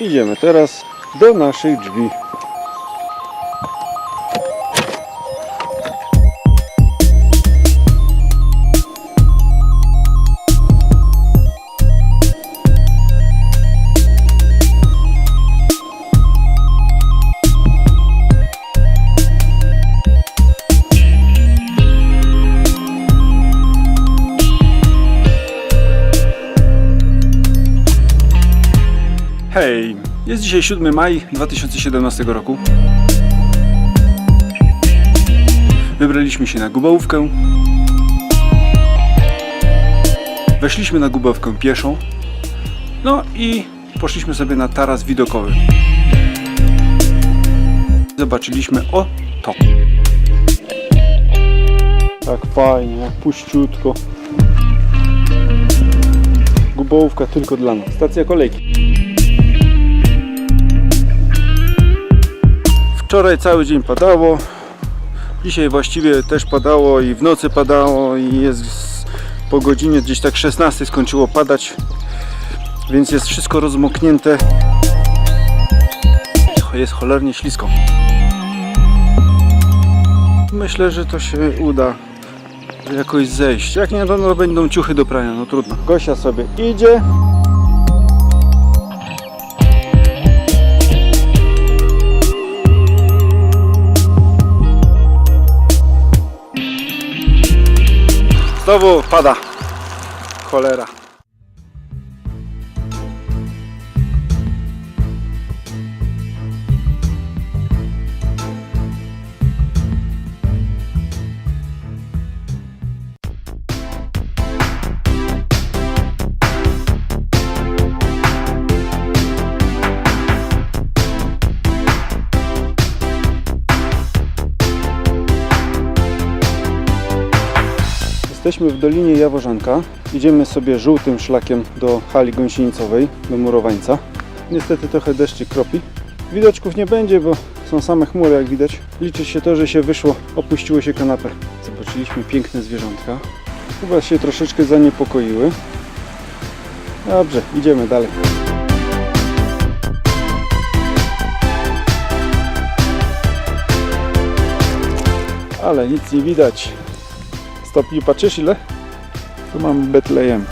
Idziemy teraz do naszych drzwi. Hej, jest dzisiaj 7 maj 2017 roku. Wybraliśmy się na Gubałówkę. Weszliśmy na Gubałówkę pieszo. No i poszliśmy sobie na taras widokowy. Zobaczyliśmy o to. Tak fajnie, puściutko. Gubałówka tylko dla nas. Stacja kolejki. Wczoraj cały dzień padało. Dzisiaj właściwie też padało i w nocy padało i jest po godzinie gdzieś tak 16 skończyło padać. Więc jest wszystko rozmoknięte. Jest cholernie ślisko. Myślę, że to się uda jakoś zejść. Jak nie, to no, będą ciuchy do prania, no trudno. Gosia sobie idzie. Znowu pada. Cholera. Jesteśmy w Dolinie Jaworzanka. Idziemy sobie żółtym szlakiem do hali gąsienicowej, do murowańca. Niestety trochę deszczy kropi. Widoczków nie będzie, bo są same chmury jak widać. Liczy się to, że się wyszło, opuściło się kanapę. Zobaczyliśmy piękne zwierzątka. Chyba się troszeczkę zaniepokoiły. Dobrze, idziemy dalej. Ale nic nie widać stopni patrzysz ile? Tu mam Betlejem.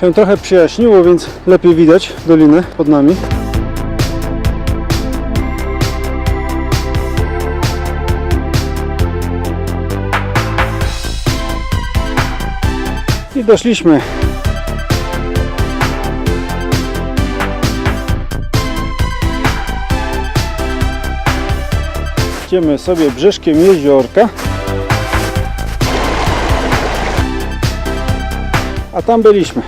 Się trochę przyjaśniło, więc lepiej widać dolinę pod nami. I doszliśmy. Idziemy sobie brzeszkiem jeziorka. A tam byliśmy.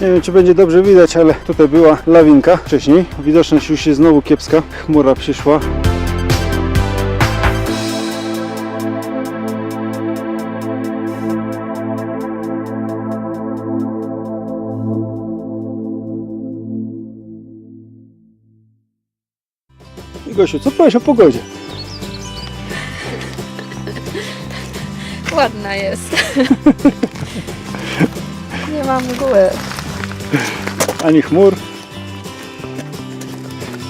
Nie wiem, czy będzie dobrze widać, ale tutaj była lawinka wcześniej. Widoczność już jest znowu kiepska. Chmura przyszła. Gosiu, co powiesz o pogodzie? Ładna jest. Nie ma mgły. Ani chmur.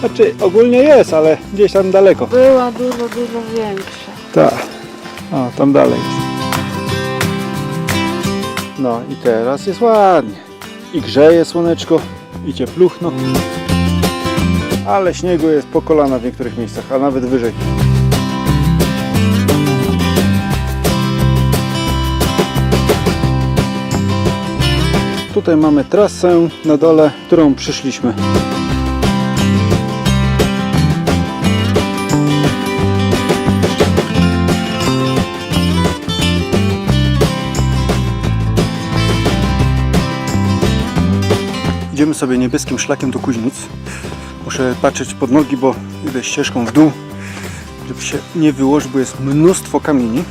Znaczy, ogólnie jest, ale gdzieś tam daleko. Była dużo, dużo większa. Tak. O, tam dalej jest. No i teraz jest ładnie. I grzeje słoneczko, i ciepluchno. Ale śniegu jest po kolana w niektórych miejscach, a nawet wyżej. Tutaj mamy trasę na dole, którą przyszliśmy. Idziemy sobie niebieskim szlakiem do Kuźnic. Muszę patrzeć pod nogi, bo idę ścieżką w dół, żeby się nie wyłożyć, bo jest mnóstwo kamieni.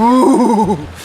Uh!